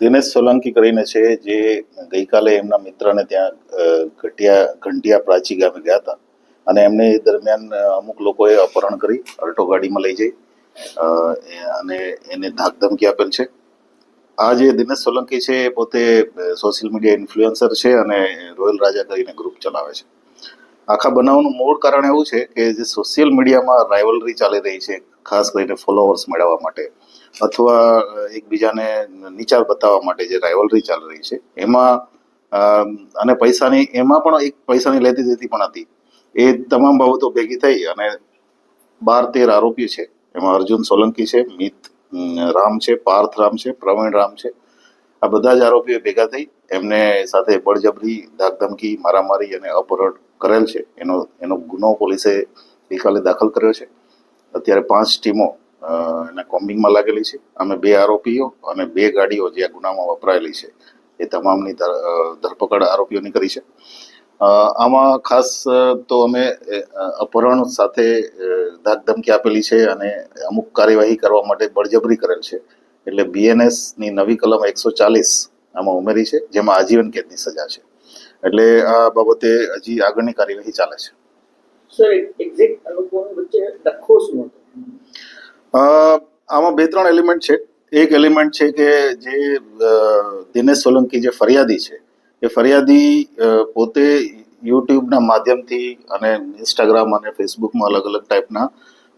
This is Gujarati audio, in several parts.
દિનેશ સોલંકી કરીને છે, જે ગઈકાલે એમના મિત્રને ત્યાં ઘટિયા, ઘંટિયા પ્રાચી ગામે ગયા હતા. અને એમને એ દરમિયાન અમુક લોકોએ અપહરણ કરી, અલ્ટો ગાડીમાં લઈ જઈ અને એને ધાકધમકી આપેલ છે. આ જે દિનેશ સોલંકી છે, એ પોતે સોશિયલ મીડિયા ઇન્ફ્લુએન્સર છે અને રોયલ રાજા કરીને ગ્રુપ ચલાવે છે. આખા બનાવનું મૂળ કારણ એવું છે કે જે સોશિયલ મીડિયામાં રાઇવલરી ચાલી રહી છે ખાસ કરીને ફોલોવર્સ મેળવવા માટે અથવા એકબીજાને નીચા બતાવવા માટે જે રાઇવલરી ચાલી રહી છે, એમાં અને પૈસાની, એમાં પણ એક પૈસાની લેતી દેતી પણ હતી. એ તમામ બાબતો ભેગી થઈ અને બાર તેર આરોપી છે. એમાં અર્જુન સોલંકી છે, મિત રામ છે, પાર્થ રામ છે, પ્રવીણ રામ છે. આ બધા જ આરોપીઓ ભેગા થઈ એમને સાથે બળજબરી, ધાકધમકી, મારામારી અને અપહરણ કરેલ છે. એનો એનો ગુનો પોલીસે ગઈકાલે દાખલ કર્યો છે. અત્યારે પાંચ ટીમો એના કોમ્બિંગમાં લાગેલી છે. અમે બે આરોપીઓ અને બે ગાડીઓ જે આ ગુનામાં વપરાયેલી છે, એ તમામની ધર- ધરપકડ આરોપીઓની કરી છે. આમાં ખાસ તો અમે અપહરણ સાથે ધાકધમકી આપેલી છે અને અમુક કાર્યવાહી કરવા માટે બળજબરી કરેલ છે. એટલે બીએનએસની નવી કલમ એકસો ચાલીસ આમાં ઉમેરી છે, જેમાં આજીવન કેદની સજા છે. એટલે આ બાબતે હજી આગળની કાર્યવાહી ચાલે છે. આમાં બે ત્રણ એલિમેન્ટ છે. એક એલિમેન્ટ છે કે જે દિનેશ સોલંકી જે ફરિયાદી છે, એ ફરિયાદી પોતે યુટ્યુબના માધ્યમથી અને ઇન્સ્ટાગ્રામ અને ફેસબુકમાં અલગ અલગ ટાઈપના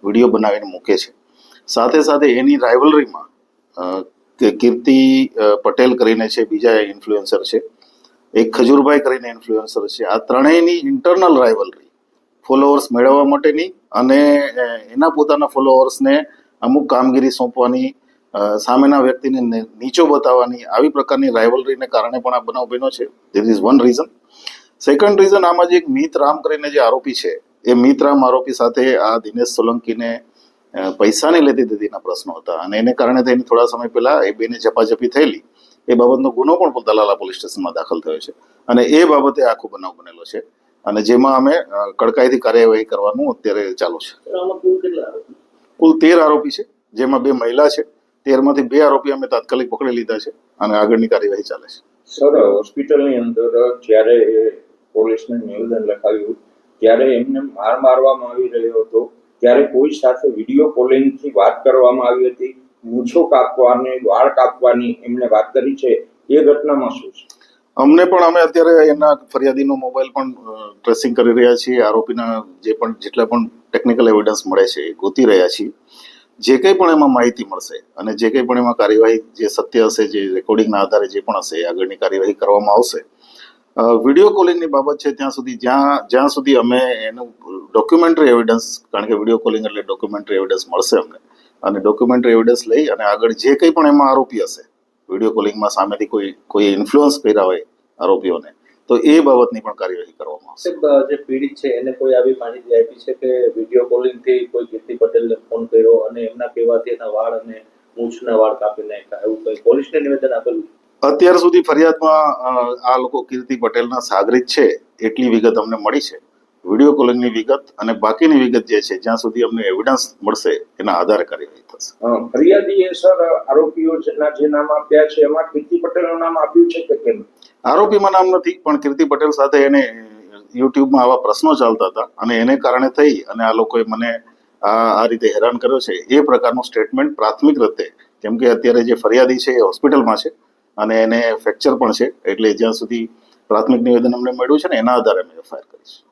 વીડિયો બનાવીને મૂકે છે. સાથે સાથે એની રાઇવલરીમાં કીર્તિ પટેલ કરીને છે, બીજા ઇન્ફ્લુએન્સર છે. એક ખજૂરભાઈ કરીને ઇન્ફ્લુએન્સર છે. આ ત્રણેયની ઇન્ટરનલ રાઇવલરી ફોલોઅર્સ મેળવવા માટેની અને એના પોતાના ફોલોઅર્સને અમુક કામગીરી સોંપવાની સામેના વ્યક્તિને નીચો બતાવવાની, આવી પ્રકારની રાઇવલરીને કારણે પણ આ બનાવ બન્યો છે. This is one reason second reason આમાં જે એક મિત રામ કરીને જે આરોપી છે, એ મિત રામ આરોપી સાથે આ દિનેશ સોલંકીને પૈસાની લેતી દેતીના પ્રશ્નો હતા અને એને કારણે થઈને થોડા સમય પહેલા એ બેને ઝપાઝપી થયેલી. એ બાબતનો ગુનો પણ દલાલા પોલીસ સ્ટેશનમાં દાખલ થયો છે. અને એ બાબતે આખો બનાવ બનેલો છે. અને જેમાં અમે કડકાઈથી કાર્યવાહી કરવાનું અત્યારે ચાલુ છે. કુલ તેર આરોપી છે જેમાં બે મહિલા છે. તેરમાંથી બે આરોપી અમે તાત્કાલિક પકડી લીધા છે અને આગળની કાર્યવાહી ચાલે છે. સર હોસ્પિટલની અંદર જ્યારે એ પોલીસને નિવેદન લખાવ્યું ત્યારે એમને માર મારવામાં આવી રહ્યો હતો. ત્યારે કોઈ સાથે વીડિયો કોલિંગથી વાત કરવામાં આવી હતી. મૂછો કાપવાની વાળ કાપવાની એમને વાત કરી છે. એ ઘટનામાં શું છે? અમને પણ અમે અત્યારે એના ફરિયાદીનો મોબાઈલ પણ ટ્રેસિંગ કરી રહ્યા છીએ. આરોપીના જે પણ, જેટલા પણ ટેકનિકલ એવિડન્સ મળે છે એ ગોતી રહ્યા છીએ. જે કંઈ પણ એમાં માહિતી મળશે અને જે કંઈ પણ એમાં કાર્યવાહી જે સત્ય હશે, જે રેકોર્ડિંગના આધારે જે પણ હશે આગળની કાર્યવાહી કરવામાં આવશે. વીડિયો કોલિંગની બાબત છે ત્યાં સુધી, જ્યાં જ્યાં સુધી અમે એનું ડોક્યુમેન્ટરી એવિડન્સ કારણ કે વીડિયો કોલિંગ એટલે ડોક્યુમેન્ટરી એવિડન્સ મળશે અમને. અને ડોક્યુમેન્ટરી એવિડન્સ લઈ અને આગળ જે કંઈ પણ એમાં આરોપી હશે વીડિયો કોલિંગમાં સામેથી કોઈ કોઈ ઇન્ફ્લુઅન્સ કર્યા હોય આરોપીઓને તો એ બાબતની પણ કાર્યવાહી કરવામાં આવશે. જે પીડિત છે એને કોઈ આવી માહિતી આપી છે કે વીડિયો કોલિંગથી કોઈ કીર્તિ પટેલને ફોન કર્યો અને એમના કહેવાથી એના વાળ અને મૂછના વાળ કાપી નાખ્યા? એવું કોઈ પોલીસને નિવેદન આપેલું અત્યાર સુધી ફરિયાદમાં આ લોકો કીર્તિ પટેલના સાગરિત છે એટલી વિગત અમને મળી છે. વીડિયો કોલિંગની વિગત અને બાકીની વિગત જે છે જ્યાં સુધી અમને એવિડન્સ મળશે એના આધારે કાર્યવાહી થશે. ફરિયાદીએ સર આરોપીઓ જે નામ આપ્યા છે એમાં કીર્તિ પટેલનું નામ આપ્યું છે કે કેમ? આરોપીમાં નામ નથી પણ કીર્તિ પટેલ સાથે એને યુટ્યુબમાં આવા પ્રશ્નો ચાલતા હતા અને એને કારણે થઈ અને આ લોકોએ મને આ આ રીતે હેરાન કર્યો છે. એ પ્રકારનું સ્ટેટમેન્ટ પ્રાથમિક રીતે કેમ કે અત્યારે જે ફરિયાદી છે એ હોસ્પિટલમાં છે અને એને ફ્રેક્ચર પણ છે એટલે જ્યાં સુધી પ્રાથમિક નિવેદન અમને મળ્યું છે ને એના આધારે અમે એફઆઈઆર કરીશું.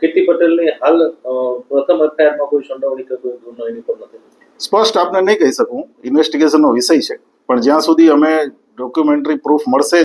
કીર્તિ પટેલની હાલ પ્રથમ એફઆઈઆરમાં કોઈ સંડોવણી કે કોઈ ગુનો એની પર નથી. સ્પષ્ટ આપને નહીં કહી શકું. ઇન્વેસ્ટિગેશનનો વિષય છે. પણ જ્યાં સુધી અમે ડોક્યુમેન્ટરી પ્રૂફ મળશે